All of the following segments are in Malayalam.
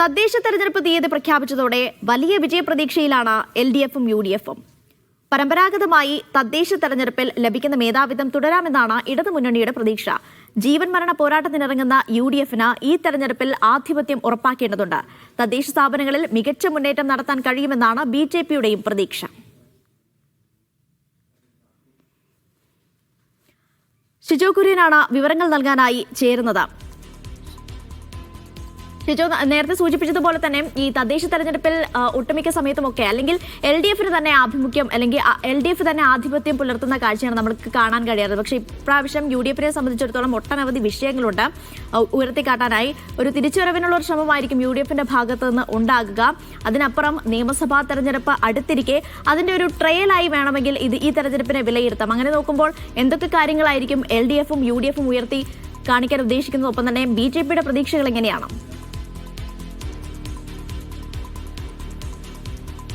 തദ്ദേശ തെരഞ്ഞെടുപ്പ് തീയതി പ്രഖ്യാപിച്ചതോടെ വലിയ വിജയപ്രതീക്ഷയിലാണ് എൽ ഡി എഫും യു ഡി എഫും. പരമ്പരാഗതമായി തദ്ദേശ തെരഞ്ഞെടുപ്പിൽ ലഭിക്കുന്ന മേധാവിത്വം തുടരാമെന്നാണ് ഇടതുമുന്നണിയുടെ പ്രതീക്ഷ. ജീവൻ മരണ പോരാട്ടത്തിനിറങ്ങുന്ന യു ഡി എഫിന് ഈ തെരഞ്ഞെടുപ്പിൽ ആധിപത്യം ഉറപ്പാക്കേണ്ടതുണ്ട്. തദ്ദേശ സ്ഥാപനങ്ങളിൽ മികച്ച മുന്നേറ്റം നടത്താൻ കഴിയുമെന്നാണ് ബി ജെ പിയുടെയും പ്രതീക്ഷ. ഷിജോ കുര്യനാണ് വിവരങ്ങൾ നൽകാനായി ചേരുന്നത്. ഷിജോ നേരത്തെ സൂചിപ്പിച്ചതുപോലെ തന്നെ ഈ തദ്ദേശ തെരഞ്ഞെടുപ്പിൽ ഒട്ടുമിക്ക സമയത്തുമൊക്കെ അല്ലെങ്കിൽ എൽ ഡി എഫിന് തന്നെ ആഭിമുഖ്യം അല്ലെങ്കിൽ എൽ ഡി എഫ് തന്നെ ആധിപത്യം പുലർത്തുന്ന കാഴ്ചയാണ് നമുക്ക് കാണാൻ കഴിയാറ്. പക്ഷേ ഇപ്രാവശ്യം യു ഡി എഫിനെ സംബന്ധിച്ചിടത്തോളം ഒട്ടനവധി വിഷയങ്ങളുണ്ട് ഉയർത്തിക്കാട്ടാനായി. ഒരു തിരിച്ചുവരവിനുള്ള ഒരു ശ്രമമായിരിക്കും യു ഡി എഫിന്റെ ഭാഗത്ത് നിന്ന് ഉണ്ടാകുക. അതിനപ്പുറം നിയമസഭാ തെരഞ്ഞെടുപ്പ് അടുത്തിരിക്കെ അതിന്റെ ഒരു ട്രയലായി വേണമെങ്കിൽ ഇത് ഈ തെരഞ്ഞെടുപ്പിനെ വിലയിരുത്താം. അങ്ങനെ നോക്കുമ്പോൾ എന്തൊക്കെ കാര്യങ്ങളായിരിക്കും എൽ ഡി എഫും യു ഡി എഫും ഉയർത്തി കാണിക്കാൻ ഉദ്ദേശിക്കുന്നത് ഒപ്പം തന്നെ ബി ജെ പിയുടെ പ്രതീക്ഷകൾ എങ്ങനെയാണ്?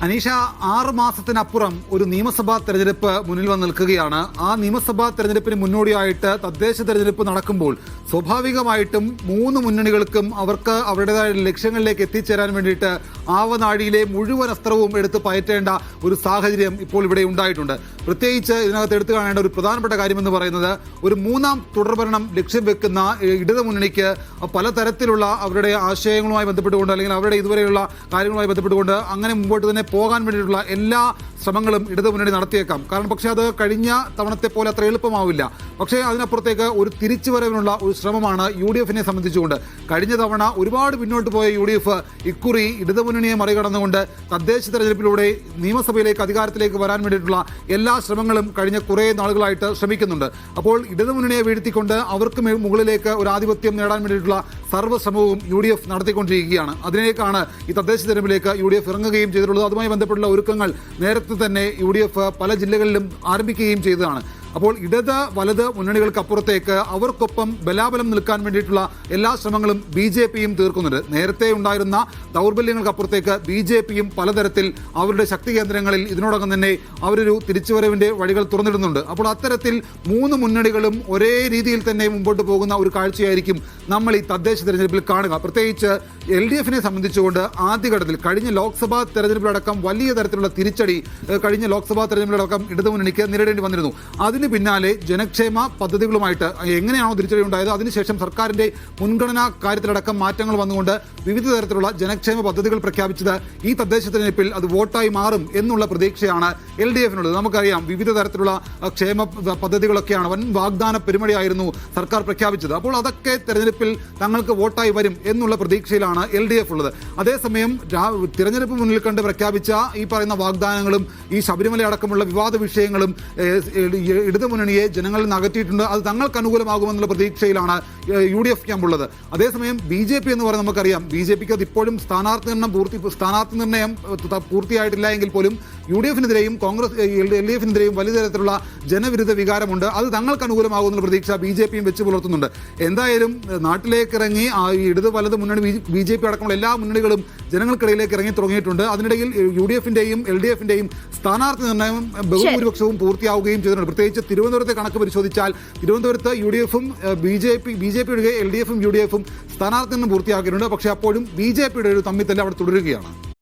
അനീഷ ആറ് മാസത്തിനപ്പുറം ഒരു നിയമസഭാ തെരഞ്ഞെടുപ്പ് മുന്നിൽ വന്ന് നിൽക്കുകയാണ്. ആ നിയമസഭാ തെരഞ്ഞെടുപ്പിന് മുന്നോടിയായിട്ട് തദ്ദേശ തെരഞ്ഞെടുപ്പ് നടക്കുമ്പോൾ സ്വാഭാവികമായിട്ടും മൂന്ന് മുന്നണികൾക്കും അവർക്ക് അവരുടേതായ ലക്ഷ്യങ്ങളിലേക്ക് എത്തിച്ചേരാൻ വേണ്ടിയിട്ട് ആവനാഴിയിലെ മുഴുവൻ അസ്ത്രവും എടുത്ത് പയറ്റേണ്ട ഒരു സാഹചര്യം ഇപ്പോൾ ഇവിടെ ഉണ്ടായിട്ടുണ്ട്. പ്രത്യേകിച്ച് ഇതിനകത്ത് എടുത്തു കാണേണ്ട ഒരു പ്രധാനപ്പെട്ട കാര്യമെന്ന് പറയുന്നത് ഒരു മൂന്നാം തുടർഭരണം ലക്ഷ്യം വെക്കുന്ന ഇടതു മുന്നണിക്ക് പലതരത്തിലുള്ള അവരുടെ ആശയങ്ങളുമായി ബന്ധപ്പെട്ടുകൊണ്ട് അല്ലെങ്കിൽ അവരുടെ ഇതുവരെയുള്ള കാര്യങ്ങളുമായി ബന്ധപ്പെട്ടുകൊണ്ട് അങ്ങനെ മുമ്പോട്ട് തന്നെ പോകാൻ വേണ്ടിയിട്ടുള്ള എല്ലാ ശ്രമങ്ങളും ഇടതു മുന്നണി നടത്തിയേക്കാം. കാരണം പക്ഷേ അത് കഴിഞ്ഞ തവണത്തെ പോലെ അത്ര എളുപ്പമാവില്ല. പക്ഷേ അതിനപ്പുറത്തേക്ക് ഒരു തിരിച്ചുവരവിനുള്ള ഒരു ശ്രമമാണ് യു ഡി എഫിനെ സംബന്ധിച്ചുകൊണ്ട്. കഴിഞ്ഞ തവണ ഒരുപാട് പിന്നോട്ട് പോയ യു ഡി എഫ് ഇക്കുറി ഇടതു മുന്നണിയെ മറികടന്നുകൊണ്ട് തദ്ദേശ തെരഞ്ഞെടുപ്പിലൂടെ നിയമസഭയിലേക്ക് അധികാരത്തിലേക്ക് വരാൻ വേണ്ടിയിട്ടുള്ള എല്ലാ ശ്രമങ്ങളും കഴിഞ്ഞ കുറേ നാളുകളായിട്ട് ശ്രമിക്കുന്നുണ്ട്. അപ്പോൾ ഇടതു മുന്നണിയെ വീഴ്ത്തിക്കൊണ്ട് അവർക്ക് മുകളിലേക്ക് ഒരു ആധിപത്യം നേടാൻ വേണ്ടിയിട്ടുള്ള സർവശ്രമവും യു ഡി എഫ് നടത്തിക്കൊണ്ടിരിക്കുകയാണ്. അതിനേക്കാണ് ഈ തദ്ദേശ തെരഞ്ഞെടുപ്പിലേക്ക് യു ഡി എഫ് ഇറങ്ങുകയും ചെയ്തിട്ടുള്ളത്. അതുമായി ബന്ധപ്പെട്ടുള്ള ഒരുക്കങ്ങൾ നേരത്തെ തന്നെ യു ഡി എഫ് പല ജില്ലകളിലും ആരംഭിക്കുകയും ചെയ്തതാണ്. അപ്പോൾ ഇടത് വലത് മുന്നണികൾക്കപ്പുറത്തേക്ക് അവർക്കൊപ്പം ബലാബലം നിൽക്കാൻ വേണ്ടിയിട്ടുള്ള എല്ലാ ശ്രമങ്ങളും ബി ജെ പിയും തീർക്കുന്നുണ്ട്. നേരത്തെ ഉണ്ടായിരുന്ന ദൗർബല്യങ്ങൾക്കപ്പുറത്തേക്ക് ബി ജെ പിയും പലതരത്തിൽ അവരുടെ ശക്തി കേന്ദ്രങ്ങളിൽ ഇതിനോടകം തന്നെ അവരൊരു തിരിച്ചുവരവിന്റെ വഴികൾ തുറന്നിടുന്നുണ്ട്. അപ്പോൾ അത്തരത്തിൽ മൂന്ന് മുന്നണികളും ഒരേ രീതിയിൽ തന്നെ മുമ്പോട്ട് പോകുന്ന ഒരു കാഴ്ചയായിരിക്കും നമ്മൾ ഈ തദ്ദേശ തെരഞ്ഞെടുപ്പിൽ കാണുക. പ്രത്യേകിച്ച് എൽ ഡി എഫിനെ സംബന്ധിച്ചുകൊണ്ട് ആദ്യഘട്ടത്തിൽ കഴിഞ്ഞ ലോക്സഭാ തെരഞ്ഞെടുപ്പിലടക്കം വലിയ തരത്തിലുള്ള തിരിച്ചടി കഴിഞ്ഞ ലോക്സഭാ തെരഞ്ഞെടുപ്പിലടക്കം ഇടതുമുന്നണിക്ക് നേരിടേണ്ടി വന്നിരുന്നു. അതിന് പിന്നാലെ ജനക്ഷേമ പദ്ധതികളുമായിട്ട് എങ്ങനെയാണോ തിരിച്ചടി ഉണ്ടായത് അതിനുശേഷം സർക്കാരിന്റെ മുൻഗണനാ കാര്യത്തിലടക്കം മാറ്റങ്ങൾ വന്നുകൊണ്ട് വിവിധ തരത്തിലുള്ള ജനക്ഷേമ പദ്ധതികൾ പ്രഖ്യാപിച്ചത് ഈ തദ്ദേശ തെരഞ്ഞെടുപ്പിൽ അത് വോട്ടായി മാറും എന്നുള്ള പ്രതീക്ഷയാണ് എൽ ഡി എഫിനുള്ളത്. നമുക്കറിയാം വിവിധ തരത്തിലുള്ള ക്ഷേമ പദ്ധതികളൊക്കെയാണ് വൻ വാഗ്ദാന പെരുമഴയായിരുന്നു സർക്കാർ പ്രഖ്യാപിച്ചത്. അപ്പോൾ അതൊക്കെ തെരഞ്ഞെടുപ്പിൽ തങ്ങൾക്ക് വോട്ടായി വരും എന്നുള്ള പ്രതീക്ഷയിലാണ് എൽ ഡി എഫ് ഉള്ളത് അതേസമയം തിരഞ്ഞെടുപ്പ് മുന്നിൽ കണ്ട് പ്രഖ്യാപിച്ച ഈ പറയുന്ന വാഗ്ദാനങ്ങളും ഈ ശബരിമല അടക്കമുള്ള വിവാദ വിഷയങ്ങളും ഇടതുമുന്നണിയെ ജനങ്ങളിൽ നിന്ന് അകറ്റിയിട്ടുണ്ട്. അത് തങ്ങൾക്ക് അനുകൂലമാകുമെന്നുള്ള പ്രതീക്ഷയിലാണ് യു ഡി എഫ് ക്യാമ്പ് ഉള്ളത്. അതേസമയം ബി ജെ പി എന്ന് പറയുന്നത് നമുക്കറിയാം ബി ജെ പിക്ക് അത് ഇപ്പോഴും സ്ഥാനാർത്ഥി നിർണയം പൂർത്തി സ്ഥാനാർത്ഥി നിർണയം പൂർത്തിയായിട്ടില്ല എങ്കിൽ പോലും യു ഡി എഫിനെതിരെയും കോൺഗ്രസ് എൽ ഡി എഫിനെതിരെയും വലിയ തരത്തിലുള്ള ജനവിരുദ്ധ വികാരമുണ്ട്. അത് തങ്ങൾക്ക് അനുകൂലമാകുമെന്ന പ്രതീക്ഷ ബി ജെ പിയും വെച്ച് പുലർത്തുന്നുണ്ട്. എന്തായാലും നാട്ടിലേക്ക് ഇറങ്ങി ആ ഇടത് വലത് മുന്നണി ബി ജെ പി അടക്കമുള്ള എല്ലാ മുന്നണികളും ജനങ്ങൾക്കിടയിലേക്ക് ഇറങ്ങി തുടങ്ങിയിട്ടുണ്ട്. അതിനിടയിൽ യു ഡി എഫിന്റെയും എൽ ഡി എഫിന്റെയും സ്ഥാനാർത്ഥി നിർണയം ബഹുഭൂരിപക്ഷവും പൂർത്തിയാവുകയും ചെയ്തിട്ടുണ്ട്. പ്രത്യേകിച്ച് തിരുവനന്തപുരത്തെ കണക്ക് പരിശോധിച്ചാൽ തിരുവനന്തപുരത്ത് യു ഡി എഫും B J P B J P ഒഴികെ എൽ ഡി എഫും യു ഡി എഫും സ്ഥാനാർത്ഥി നിർണയം പൂർത്തിയാക്കിയിട്ടുണ്ട്. പക്ഷേ അപ്പോഴും ബി ജെ പിയുടെ ഒരു തമ്മിത്തല്ല അവിടെ തുടരുകയാണ്.